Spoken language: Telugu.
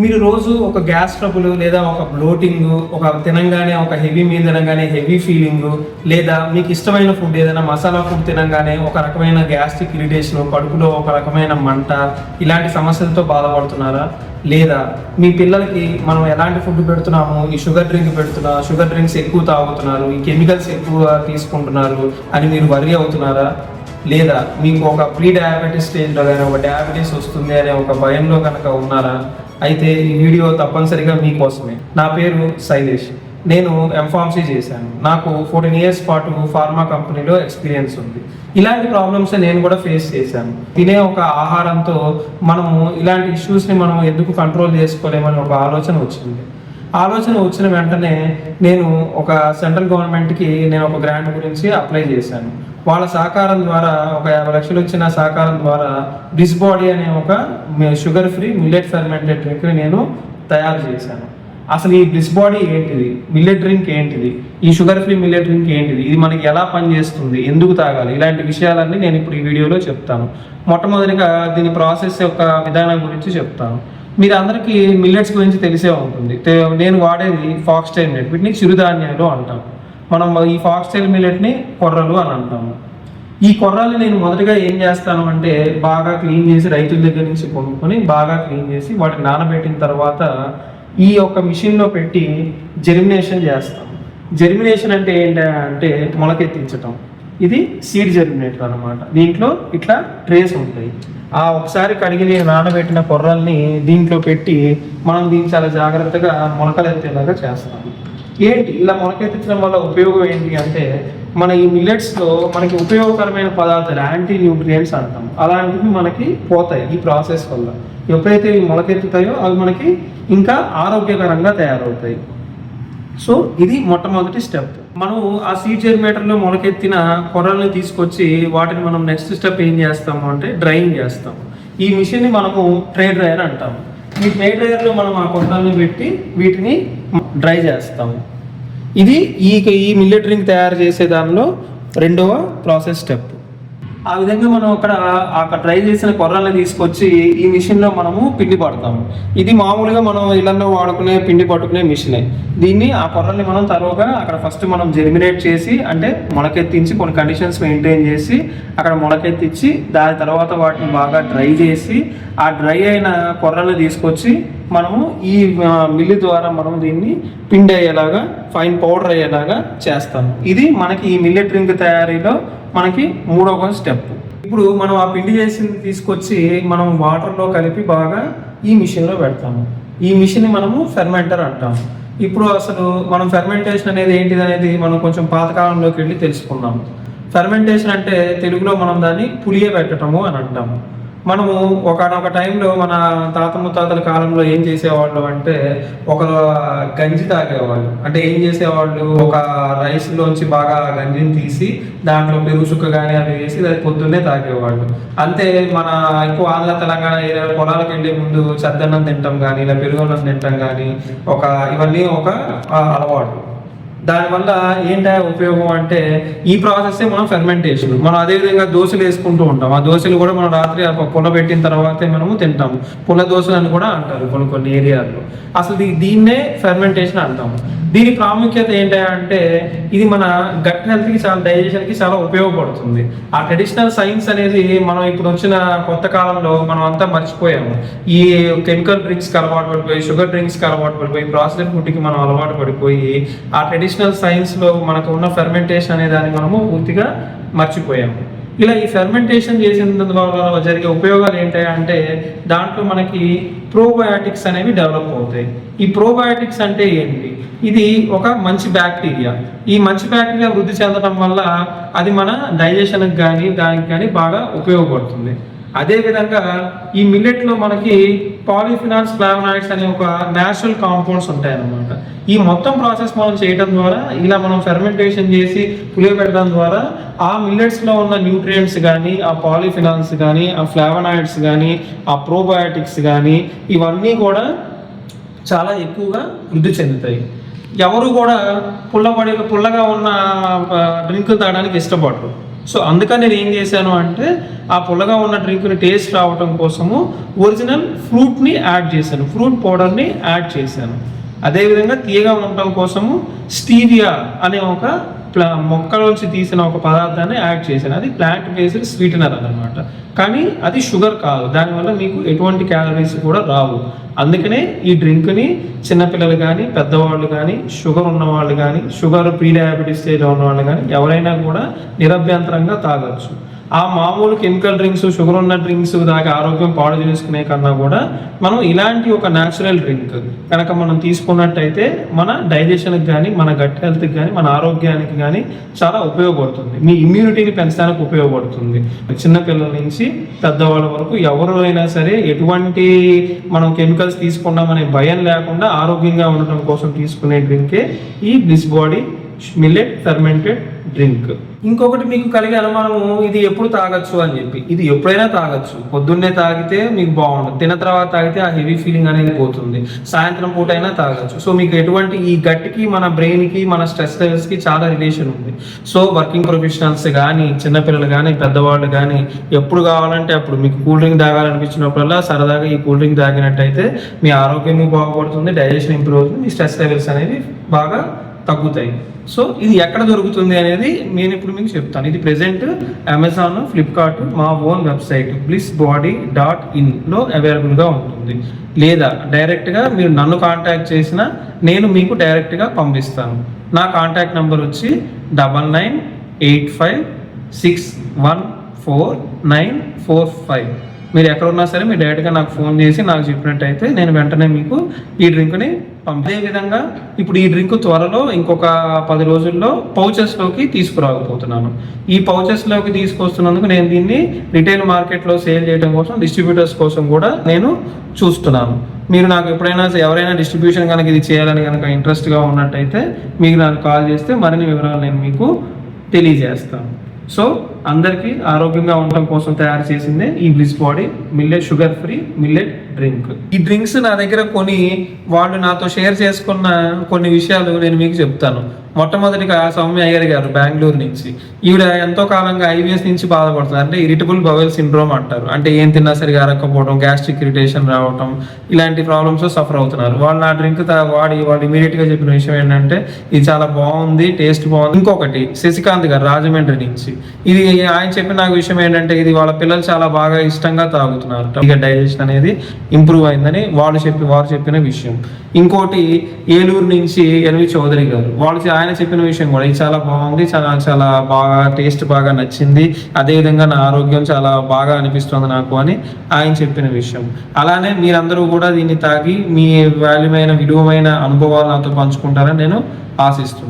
మీరు రోజు ఒక గ్యాస్ ట్రబుల్ లేదా ఒక బ్లోటింగ్ ఒక తినంగానే ఒక హెవీ మీల్ తినగానే హెవీ ఫీలింగ్ లేదా మీకు ఇష్టమైన ఫుడ్ ఏదైనా మసాలా ఫుడ్ తినంగానే ఒక రకమైన గ్యాస్ట్రిక్ ఇరిటేషన్ కడుపులో ఒక రకమైన మంట ఇలాంటి సమస్యలతో బాధపడుతున్నారా? లేదా మీ పిల్లలకి మనం ఎలాంటి ఫుడ్ పెడుతున్నాము? ఈ షుగర్ డ్రింక్ పెడుతున్నా షుగర్ డ్రింక్స్ ఎక్కువ తాగుతున్నారు ఈ కెమికల్స్ ఎక్కువ తీసుకుంటున్నారు అని మీరు వరి అవుతున్నారా? లేదా మీకు ఒక ప్రీ డయాబెటీస్ స్టేజ్లో కానీ ఒక డయాబెటీస్ వస్తుంది అనే ఒక భయంలో కనుక ఉన్నారా? అయితే ఈ వీడియో తప్పనిసరిగా మీకోసమే. నా పేరు శైలేష్. నేను ఎంఫార్మసీ చేశాను. నాకు ఫోర్టీన్ ఇయర్స్ పాటు ఫార్మా కంపెనీలో ఎక్స్పీరియన్స్ ఉంది. ఇలాంటి ప్రాబ్లమ్స్ నేను కూడా ఫేస్ చేశాను. తినే ఒక ఆహారంతో మనము ఇలాంటి ఇష్యూస్ని మనం ఎందుకు కంట్రోల్ చేసుకోలేమని ఒక ఆలోచన వచ్చింది. ఆలోచన వచ్చిన వెంటనే నేను ఒక సెంట్రల్ గవర్నమెంట్కి నేను ఒక గ్రాంట్ గురించి అప్లై చేశాను. వాళ్ళ సహకారం ద్వారా ఒక యాభై లక్షలు వచ్చిన సహకారం ద్వారా బ్రిస్ బాడీ అనే ఒక షుగర్ ఫ్రీ మిల్లెట్ ఫెర్మెంటెడ్ డ్రింక్ని నేను తయారు చేశాను. అసలు ఈ బ్లిస్ బాడీ ఏంటిది? మిల్లెట్ డ్రింక్ ఏంటిది? ఈ షుగర్ ఫ్రీ మిల్లెట్ డ్రింక్ ఏంటిది? ఇది మనకి ఎలా పనిచేస్తుంది? ఎందుకు తాగాలి? ఇలాంటి విషయాలన్నీ నేను ఇప్పుడు ఈ వీడియోలో చెప్తాను. మొట్టమొదటిగా దీని ప్రాసెస్ యొక్క విధానం గురించి చెప్తాను. మీరు అందరికీ మిల్లెట్స్ గురించి తెలిసే ఉంటుంది. నేను వాడేది ఫాక్స్టైల్ మిల్లెట్ వీటిని చిరుధాన్యాలు అంటాం. మనం ఈ ఫాక్స్టైల్ మిల్లెట్ని కొర్రలు అని అంటాము. ఈ కొర్రలు నేను మొదటగా ఏం చేస్తాను అంటే బాగా క్లీన్ చేసి రైతుల దగ్గర నుంచి కొనుక్కొని బాగా క్లీన్ చేసి వాటిని నానబెట్టిన తర్వాత ఈ యొక్క మిషన్లో పెట్టి జెర్మినేషన్ చేస్తాం. జెర్మినేషన్ అంటే ఏంటి అంటే మొలకెత్తించటం. ఇది సీడ్ జెర్మినేటర్ అన్నమాట. దీంట్లో ఇట్లా ట్రేస్ ఉంటాయి. ఆ ఒకసారి కడిగి నేను నానబెట్టిన కొర్రల్ని దీంట్లో పెట్టి మనం దీన్ని చాలా జాగ్రత్తగా మొలకలు ఎత్తేలాగా చేస్తాము ఏంటి? ఇలా మొలకెత్తించడం వల్ల ఉపయోగం ఏంటి అంటే మన ఈ మిల్లెట్స్లో మనకి ఉపయోగకరమైన పదార్థాలు యాంటీ న్యూట్రియంట్స్ అంటాం. అలాంటివి మనకి పోతాయి ఈ ప్రాసెస్ వల్ల. ఎప్పుడైతే ఇవి మొలకెత్తుతాయో అవి మనకి ఇంకా ఆరోగ్యకరంగా తయారవుతాయి. సో ఇది మొట్టమొదటి స్టెప్ మనం ఆ సీడ్ జెర్మేటర్లో మొలకెత్తిన కొరల్ని తీసుకొచ్చి వాటిని మనం నెక్స్ట్ స్టెప్ ఏం చేస్తాము అంటే డ్రైయింగ్ చేస్తాం ఈ మిషన్ని మనము ట్రే డ్రైయర్ అంటాము. ఈ పే డ్రైయర్లో మనం ఆ కొర్రల్ని పెట్టి వీటిని డ్రై చేస్తాము. ఇది ఈ ఈ మిల్లెట్ డ్రింక్ తయారు చేసే దానిలో రెండవ ప్రాసెస్ స్టెప్. ఆ విధంగా మనం అక్కడ అక్కడ ట్రై చేసిన కొర్రల్ని తీసుకొచ్చి ఈ మిషన్లో మనము పిండి పడతాము. ఇది మామూలుగా మనం ఇళ్ళలో వాడుకునే పిండి పట్టుకునే మిషనే దీన్ని ఆ కొర్రల్ని మనం తరువుగా అక్కడ ఫస్ట్ మనం జెర్మినేట్ చేసి అంటే మొలకెత్తించి కొన్ని కండిషన్స్ మెయింటైన్ చేసి అక్కడ మొలకెత్తించి దాని తర్వాత వాటిని బాగా డ్రై చేసి ఆ డ్రై అయిన కొర్రల్ని తీసుకొచ్చి మనము ఈ మిల్లు ద్వారా మనం దీన్ని పిండి అయ్యేలాగా ఫైన్ పౌడర్ అయ్యేలాగా చేస్తాము ఇది మనకి ఈ మిల్లెట్ డ్రింక్ తయారీలో మనకి మూడవ స్టెప్. ఇప్పుడు మనం ఆ పిండి చేసింది తీసుకొచ్చి మనం వాటర్లో కలిపి బాగా ఈ మిషన్లో పెడతాము. ఈ మిషన్ మనము ఫెర్మెంటర్ అంటాము ఇప్పుడు అసలు మనం ఫెర్మెంటేషన్ అనేది ఏంటిది అనేది మనం కొంచెం పాతకాలంలోకి వెళ్ళి తెలుసుకుందాం. ఫెర్మెంటేషన్ అంటే తెలుగులో మనం దాన్ని పులియ పెట్టడము అని అంటాము. మనము ఒకనొక టైంలో మన తాత ముత్తాతల కాలంలో ఏం చేసేవాళ్ళు అంటే ఒక గంజి తాగేవాళ్ళు. అంటే ఏం చేసేవాళ్ళు? ఒక రైస్లోంచి బాగా గంజిని తీసి దాంట్లో పెరుగుచుక్క కానీ అవి వేసి అది పొద్దున్నే తాగేవాళ్ళు. అంతే మన ఎక్కువ ఆంధ్ర తెలంగాణ ఏరియా పొలాలకు వెళ్ళే ముందు చద్దన్నం తింటాం కానీ ఇలా పెరుగన్నం తింటాం కానీ ఒక ఇవన్నీ ఒక అలవాటు. దానివల్ల ఏంటా ఉపయోగం అంటే ఈ ప్రాసెస్ మనం ఫెర్మెంటేషన్ మనం అదేవిధంగా దోశలు వేసుకుంటూ ఉంటాం. ఆ దోశలు కూడా మనం రాత్రి పుల్ల పెట్టిన తర్వాతే మనము తింటాము. పుల్ల దోశలు అని కూడా అంటారు కొన్ని కొన్ని ఏరియాల్లో. అసలు దీన్నే ఫెర్మెంటేషన్ అంటాము. దీని ప్రాముఖ్యత ఏంటంటే అంటే ఇది మన గట్ హెల్త్కి చాలా డైజెషన్కి చాలా ఉపయోగపడుతుంది. ఆ ట్రెడిషనల్ సైన్స్ అనేది మనం ఇప్పుడు వచ్చిన కొత్త కాలంలో మనం అంతా మర్చిపోయాము. ఈ కెమికల్ డ్రింక్స్కి అలవాటు పడిపోయి షుగర్ డ్రింక్స్కి అలవాటు పడిపోయి ప్రాసెస్డ్ ఫుడ్కి మనం అలవాటు పడిపోయి ఆ ట్రెడిషనల్ సైన్స్లో మనకు ఉన్న ఫెర్మెంటేషన్ అనే దాన్ని మనము పూర్తిగా మర్చిపోయాము. ఇలా ఈ ఫెర్మెంటేషన్ చేసిన వల్ల జరిగే ఉపయోగాలు ఏంటి అంటే దాంట్లో మనకి ప్రోబయాటిక్స్ అనేవి డెవలప్ అవుతాయి. ఈ ప్రోబయాటిక్స్ అంటే ఏంటి? ఇది ఒక మంచి బ్యాక్టీరియా ఈ మంచి బ్యాక్టీరియా వృద్ధి చెందడం వల్ల అది మన డైజెషన్కి కానీ దానికి కానీ బాగా ఉపయోగపడుతుంది. అదేవిధంగా ఈ మిల్లెట్లో మనకి పాలిఫినాన్స్ ఫ్లావనాయిడ్స్ అనే ఒక న్యాచురల్ కాంపౌండ్స్ ఉంటాయి అన్నమాట ఈ మొత్తం ప్రాసెస్ మనం చేయడం ద్వారా ఇలా మనం ఫెర్మెంటేషన్ చేసి పులియబెట్టడం ద్వారా ఆ మిల్లెట్స్లో ఉన్న న్యూట్రియంట్స్ కానీ ఆ పాలిఫినాన్స్ కానీ ఆ ఫ్లావనాయిడ్స్ కానీ ఆ ప్రోబయాటిక్స్ కానీ ఇవన్నీ కూడా చాలా ఎక్కువగా వృద్ధి చెందుతాయి. ఎవరు కూడా పుల్లబడి పుల్లగా ఉన్న డ్రింకులు తాగడానికి ఇష్టపడరు. సో అందుకని నేను ఏం చేశాను అంటే ఆ పుల్లగా ఉన్న డ్రింక్ని టేస్ట్ రావడం కోసము ఒరిజినల్ ఫ్రూట్ని యాడ్ చేశాను. ఫ్రూట్ పౌడర్ని యాడ్ చేశాను. అదేవిధంగా తీయగా ఉండటం కోసము స్టీవియా అనే ఒక ప్లా మొక్కలోంచి తీసిన ఒక పదార్థాన్ని యాడ్ చేశాను. అది ప్లాంట్ బేస్డ్ స్వీటనర్ అనమాట కానీ అది షుగర్ కాదు. దానివల్ల మీకు ఎటువంటి క్యాలరీస్ కూడా రావు. అందుకనే ఈ డ్రింక్ని చిన్నపిల్లలు కానీ పెద్దవాళ్ళు కానీ షుగర్ ఉన్న వాళ్ళు కానీ షుగర్ ప్రీ డయాబెటీస్ స్టేజ్లో ఉన్న వాళ్ళు కానీ ఎవరైనా కూడా నిరభ్యంతరంగా తాగొచ్చు. ఆ మామూలు కెమికల్ డ్రింక్స్ షుగర్ ఉన్న డ్రింక్స్ దాకా ఆరోగ్యం పాడు చేసుకునే కన్నా కూడా మనం ఇలాంటి ఒక న్యాచురల్ డ్రింక్ కనుక మనం తీసుకున్నట్టయితే మన డైజెషన్కి కానీ మన గట్ హెల్త్కి కానీ మన ఆరోగ్యానికి కానీ చాలా ఉపయోగపడుతుంది. మీ ఇమ్యూనిటీని పెంచడానికి ఉపయోగపడుతుంది. చిన్నపిల్లల నుంచి పెద్దవాళ్ళ వరకు ఎవరు అయినా సరే ఎటువంటి మనం కెమికల్స్ తీసుకున్నామనే భయం లేకుండా ఆరోగ్యంగా ఉండటం కోసం తీసుకునే డ్రింకే ఈ Bliss Body millet fermented drink. ఇంకొకటి మీకు కలిగే అనుమానము ఇది ఎప్పుడు తాగొచ్చు అని చెప్పి. ఇది ఎప్పుడైనా తాగొచ్చు. పొద్దున్నే తాగితే మీకు బాగుంటుంది తిన్న తర్వాత తాగితే ఆ హెవీ ఫీలింగ్ అనేది పోతుంది. సాయంత్రం పూట అయినా తాగొచ్చు. సో మీకు ఎటువంటి ఈ గట్టికి మన బ్రెయిన్కి మన స్ట్రెస్ లెవెల్స్కి చాలా రిలేషన్ ఉంది. సో వర్కింగ్ ప్రొఫెషనల్స్ కానీ చిన్నపిల్లలు కానీ పెద్దవాళ్ళు కానీ ఎప్పుడు కావాలంటే అప్పుడు మీకు కూల్ డ్రింక్ తాగాలనిపించినప్పుడల్లా సరదాగా ఈ కూల్ డ్రింక్ తాగినట్టయితే మీ ఆరోగ్యం బాగుపడుతుంది డైజెషన్ ఇంప్రూవ్ అవుతుంది మీ స్ట్రెస్ లెవెల్స్ అనేవి బాగా తగ్గుతాయి. సో ఇది ఎక్కడ దొరుకుతుంది అనేది నేను ఇప్పుడు మీకు చెప్తాను. ఇది ప్రెసెంట్ అమెజాన్ ఫ్లిప్కార్ట్ మా own website Bliss Body dot ఇన్లో అవైలబుల్గా ఉంటుంది. లేదా డైరెక్ట్గా మీరు నన్ను కాంటాక్ట్ చేసినా నేను మీకు డైరెక్ట్గా పంపిస్తాను. నా కాంటాక్ట్ నెంబర్ వచ్చి double nine eight five six one four nine four five. మీరు ఎక్కడ ఉన్నా సరే మీరు డైరెక్ట్గా నాకు ఫోన్ చేసి నాకు చెప్పినట్టయితే నేను వెంటనే మీకు ఈ డ్రింక్ని పంపే విధంగా ఇప్పుడు ఈ డ్రింక్ త్వరలో ఇంకొక పది రోజుల్లో పౌచెస్లోకి తీసుకురాకపోతున్నాను. ఈ పౌచెస్లోకి తీసుకొస్తున్నందుకు నేను దీన్ని రిటైల్ మార్కెట్లో సేల్ చేయడం కోసం డిస్ట్రిబ్యూటర్స్ కోసం కూడా నేను చూస్తున్నాను. మీరు నాకు ఎప్పుడైనా ఎవరైనా డిస్ట్రిబ్యూషన్ కనుక ఇది చేయాలని కనుక ఇంట్రెస్ట్గా ఉన్నట్టయితే మీకు నాకు కాల్ చేస్తే మరిన్ని వివరాలు నేను మీకు తెలియజేస్తాను. సో అందరికీ ఆరోగ్యంగా ఉండటం కోసం తయారు చేసిందే ఈ Bliss Body millet sugar free millet drink ఈ డ్రింక్స్ నా దగ్గర కొన్ని వాళ్ళు నాతో షేర్ చేసుకున్న కొన్ని విషయాలు నేను మీకు చెప్తాను. మొట్టమొదటిగా సౌమ్య అయ్యర్ గారు బెంగళూరు నుంచి. ఈవిడ ఎంతో కాలంగా ఐవీఎస్ నుంచి బాధపడుతున్నారు. అంటే ఇరిటబుల్ బవెల్ సిండ్రోమ్ అంటారు. అంటే ఏం తిన్నా సరిగా అరక్కపోవడం గ్యాస్ట్రిక్ ఇరిటేషన్ రావడం ఇలాంటి ప్రాబ్లమ్స్ సఫర్ అవుతున్నారు. వాళ్ళు నా డ్రింక్ వాడి వాళ్ళు ఇమీడియట్గా చెప్పిన విషయం ఏంటంటే ఇది చాలా బాగుంది టేస్ట్ బాగుంది. ఇంకొకటి శశికాంత్ గారు రాజమండ్రి నుంచి. ఇది ఆయన చెప్పిన నాకు విషయం ఏంటంటే ఇది వాళ్ళ పిల్లలు చాలా బాగా ఇష్టంగా తాగుతున్నారు. ఇక డైజెషన్ అనేది ఇంప్రూవ్ అయిందని వాళ్ళు చెప్పి వారు చెప్పిన విషయం. ఇంకోటి ఏలూరు నుంచి ఎల్వి చౌదరి గారు. వాళ్ళు ఆయన చెప్పిన విషయం కూడా ఇది చాలా బాగుంది చాలా చాలా బాగా టేస్ట్ బాగా నచ్చింది అదేవిధంగా నా ఆరోగ్యం చాలా బాగా అనిపిస్తుంది నాకు అని ఆయన చెప్పిన విషయం. అలానే మీరందరూ కూడా దీన్ని తాగి మీ వాల్యుమైన విలువమైన అనుభవాలు నాతో పంచుకుంటారని నేను ఆశిస్తున్నాను.